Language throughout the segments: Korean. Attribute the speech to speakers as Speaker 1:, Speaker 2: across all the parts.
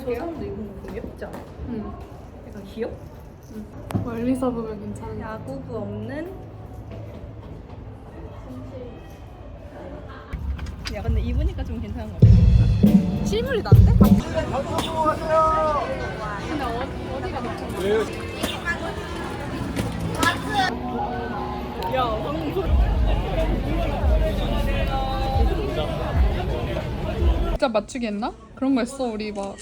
Speaker 1: 저 사람도 입은 거 예쁘지 않아?
Speaker 2: 응.
Speaker 1: 약간 귀엽?
Speaker 2: 멀리서 보면 괜찮아.
Speaker 1: 야구부 없는 야 근데 입으니까 좀 괜찮은 것 같아 실물이 난데?
Speaker 2: 근데 어, 어디가
Speaker 1: 더야 방금
Speaker 2: 진짜 맞추기 했나? 그런 거 했어 우리 막.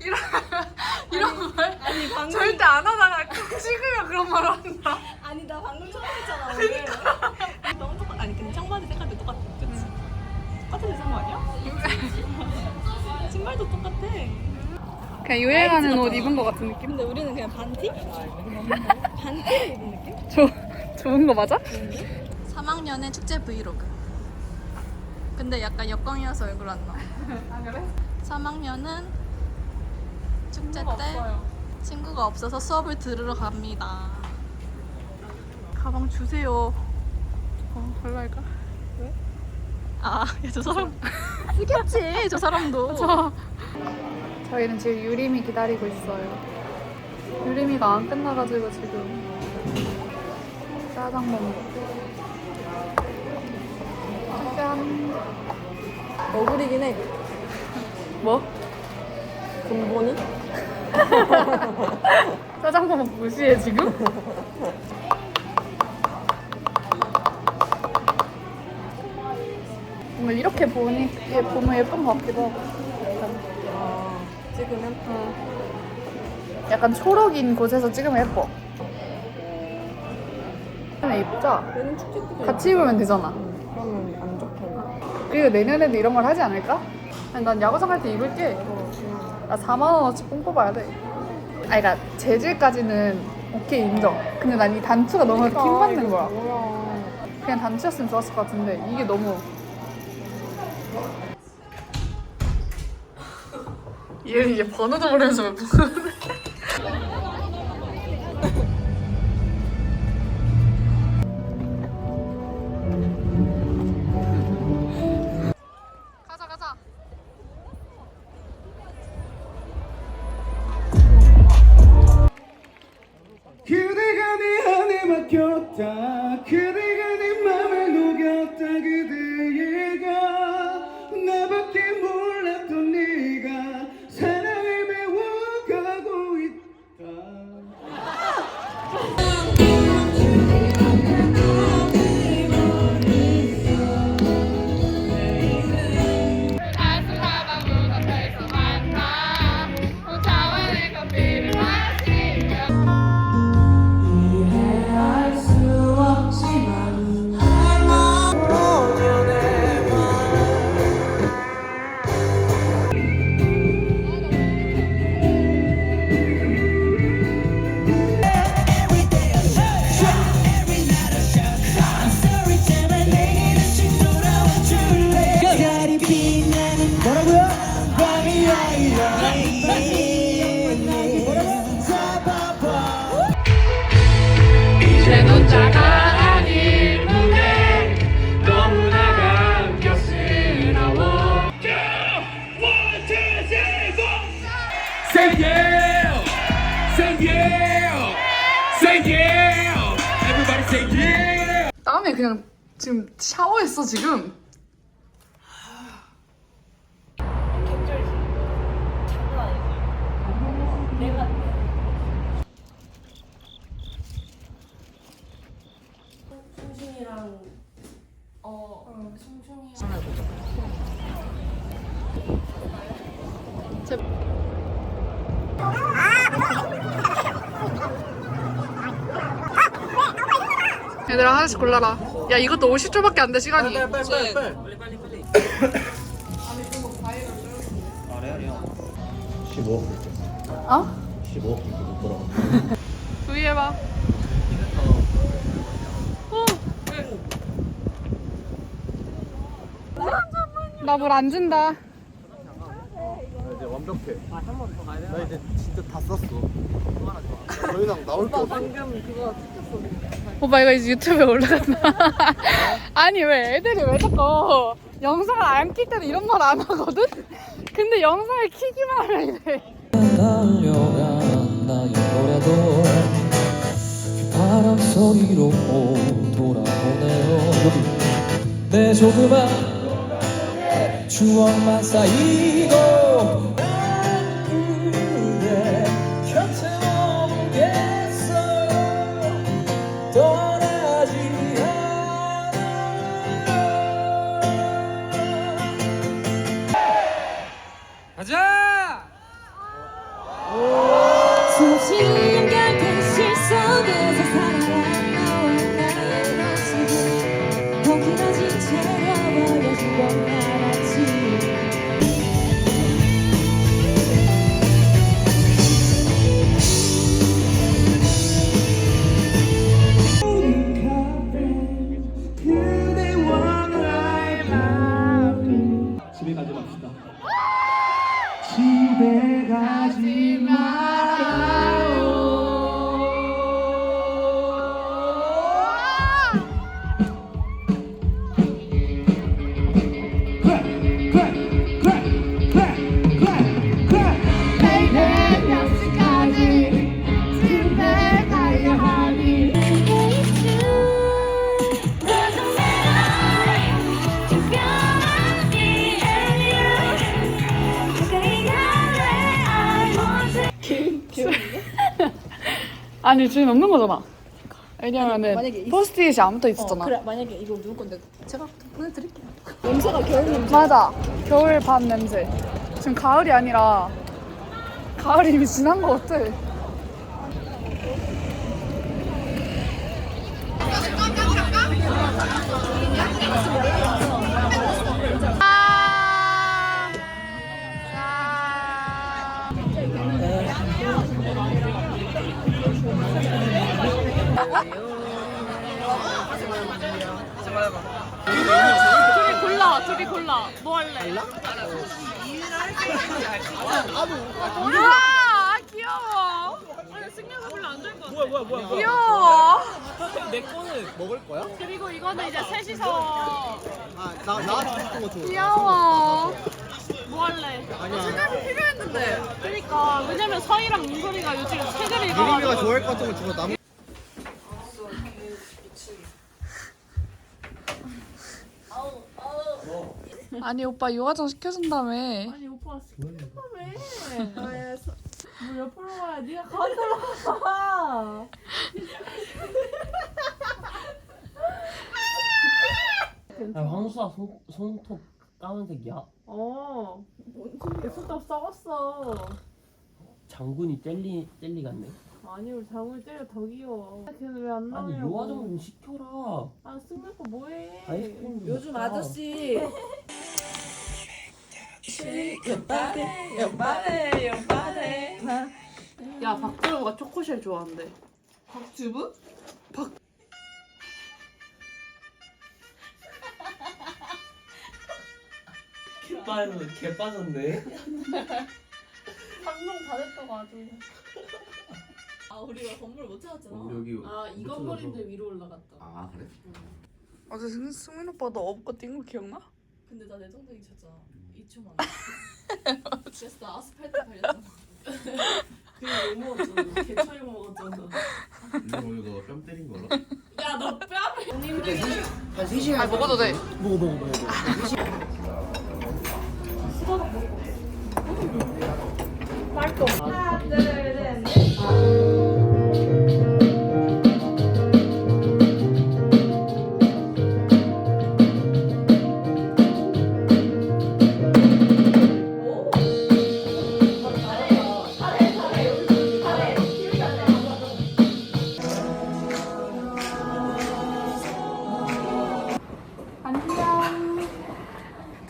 Speaker 2: 이런 이런 말
Speaker 1: 아니 방금
Speaker 2: 절대 안 하다가 찍으면 그런 말을 한다.
Speaker 1: 아니 나 방금 처음 했잖아 오늘 너무 똑같 아니 근데 청바지 색깔도 똑같아 그치? 똑같은 데산 거 아니야? 신발도 똑같아
Speaker 2: 그냥 유행하는 옷 입은 거 같은 느낌?
Speaker 1: 근데 우리는 그냥 반티? 반티를 입은 느낌?
Speaker 2: 저 좋은 거 맞아?
Speaker 1: 3학년의 축제 브이로그 근데 약간 역광이어서 얼굴 안 나와
Speaker 2: 아 그래?
Speaker 1: 3학년은 축제 때 친구가 없어서 수업을 들으러 갑니다 가방 주세요
Speaker 2: 어 걸로 할까?
Speaker 1: 아, 야, 저 사람 쓰겠지, 저 사람도.
Speaker 2: 저 저희는 지금 유림이 기다리고 있어요. 유림이가 안 끝나가지고 지금 짜장면 먹고. 짠.
Speaker 1: 억울이긴 해.
Speaker 2: 뭐?
Speaker 1: 근본이?
Speaker 2: 짜장면 먹고 무시해 지금? 뭔가 이렇게 보니 얘 보면 예쁜 것 같기도 하고.
Speaker 1: 아, 찍으면?
Speaker 2: 어. 약간 초록인 곳에서 찍으면 예뻐. 그냥 입자.
Speaker 1: 얘는 축제 때
Speaker 2: 같이 입으면 되잖아.
Speaker 1: 그러면 안 좋게.
Speaker 2: 그리고 내년에도 이런 걸 하지 않을까? 아니, 난 야구장 갈 때 입을게. 나 4만 원어치 뽕 뽑아야 돼. 아니, 그러니까 재질까지는 오케이 인정. 근데 난 이 단추가 너무 킹 받는 거야.
Speaker 1: 뭐야.
Speaker 2: 그냥 단추였으면 좋았을 것 같은데 이게 너무. 얘 이게 번호도 모르면서 왜 보는데?
Speaker 3: 막혔다. 그대가 내 이 아니라
Speaker 2: 이제 혼자가 아닐 무게
Speaker 3: 너무나 감격스러워 One, two, three, four Say yeah! Say yeah! Say yeah! Everybody say yeah!
Speaker 2: 땀에 그냥 지금 샤워했어 지금. 얘들아 하나씩 골라라. 야 이것도 50초밖에 안 돼 시간이.
Speaker 3: 빨리 빨리 빨리 빨리 15
Speaker 2: 어?
Speaker 3: 15 뭐라고
Speaker 2: V 해봐. 어. 나 물 안 준다.
Speaker 3: 나 이제 완벽해 나 이제 진짜 다 썼어 더 이상 나올 게 없어
Speaker 1: 방금 그거 찍혔어.
Speaker 2: 오빠 이거 이제 유튜브에 올라간다. 아니 왜 애들이 왜 자꾸 영상을 안 킬 때는 이런 말 안 하거든? 근데 영상을 키기만 하면 이래.
Speaker 4: 달려간 나의 노래도 바람 소리로 돌아오네요 내 조그만 추억만 쌓이고
Speaker 2: 아니 주인 없는 거잖아. 왜냐면은
Speaker 5: 만약에 있-
Speaker 2: 포스트잇이 안 붙어 있었잖아.
Speaker 5: 그래 만약에 이거 누구 건데 제가 보내드릴게요. 냄새가 겨울 냄새.
Speaker 2: 맞아. 겨울 밤 냄새. 지금 가을이 아니라 가을이 이미 지난 거 같아. 뭐야? 아, 귀여워. 아니, 승려가 별로 안 좋을 것 같아.
Speaker 1: 뭐야 뭐야 뭐야.
Speaker 2: 귀여워.
Speaker 1: 내 거는 먹을 거야?
Speaker 2: 그리고 이거는 이제 셋이서
Speaker 1: 아 나 나한테 했던 거 줘.
Speaker 2: 귀여워. 뭐 할래?
Speaker 1: 아니야.
Speaker 2: 책을 필요했는데. 그러니까 왜냐면 서희랑 민소리가 요즘 책을
Speaker 1: 유림이가
Speaker 2: 읽어가지고.
Speaker 1: 좋아할 것 같은 거 주고 남.
Speaker 2: 아니 오빠 요화정 시켜준다며.
Speaker 5: 아니 오빠. 아야 뭐 옆으로 와야 네가 가운데로 가.
Speaker 6: 아, 황수아 손, 손톱 까만색이야?
Speaker 5: 어. 예술도 썩었어.
Speaker 6: 장군이 젤리 젤리 같네.
Speaker 5: 아니 우리 장훈이 때려 더 귀여워. 걔는 왜안
Speaker 6: 아니
Speaker 5: 나오냐고.
Speaker 6: 요화 좀 시켜라.
Speaker 5: 아 승리빠 뭐해?
Speaker 6: 아이스크림 좀
Speaker 5: 요즘
Speaker 6: 먹자.
Speaker 5: 아저씨. 옆바대 옆바대 옆바대.
Speaker 2: 야 박주부가 초코쉘 좋아한대.
Speaker 5: 박주부?
Speaker 6: 개 빠졌 개 빠졌네.
Speaker 5: 방송 다 됐다고 아주. 아 우리가 건물 못 찾았잖아.
Speaker 1: 여기
Speaker 5: 아 이 건물인데 위로 올라갔다.
Speaker 1: 아 그래?
Speaker 2: 어제 승, 승민 오빠도 업고 뛴 거 기억나?
Speaker 5: 근데 나 내정적이 쳤잖아. 2초 만에. 그래서 나 아스팔트 발렸잖아. 그냥 못 먹었잖아. 개차이 먹었잖아.
Speaker 1: 이거 너뺨 때린 거라?
Speaker 5: 야 너 뺨을.
Speaker 1: 한 3시간.
Speaker 2: 아 먹어도 돼.
Speaker 1: 먹어 먹어 먹어.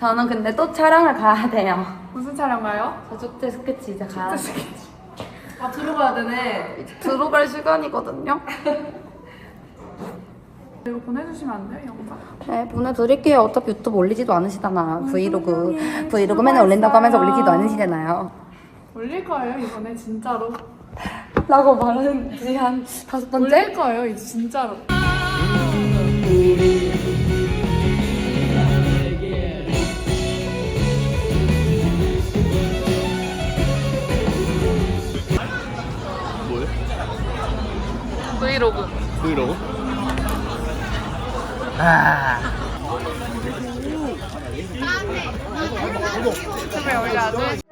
Speaker 7: 저는 근데 또 촬영을 가야 돼요.
Speaker 2: 무슨 촬영 가요?
Speaker 7: 저족제 스케치 이제 가야 돼.
Speaker 5: 아 들어가야 되네.
Speaker 7: 이제 들어갈 시간이거든요.
Speaker 2: 이거 보내주시면 안 돼요, 영상?
Speaker 7: 네, 보내드릴게요. 어차피 유튜브 올리지도 않으시잖아. 아, 브이로그. 브이로그 맨날 올린다고 하면서 올리지도 않으시잖아요.
Speaker 2: 올릴 거예요, 이번에 진짜로.
Speaker 7: 라고 말한 지한 다섯 번째?
Speaker 2: 올릴 거예요, 이제 진짜로. 브이로그.
Speaker 3: 브이로그?
Speaker 2: 아. 음. 음. 음. 음. 음. 음.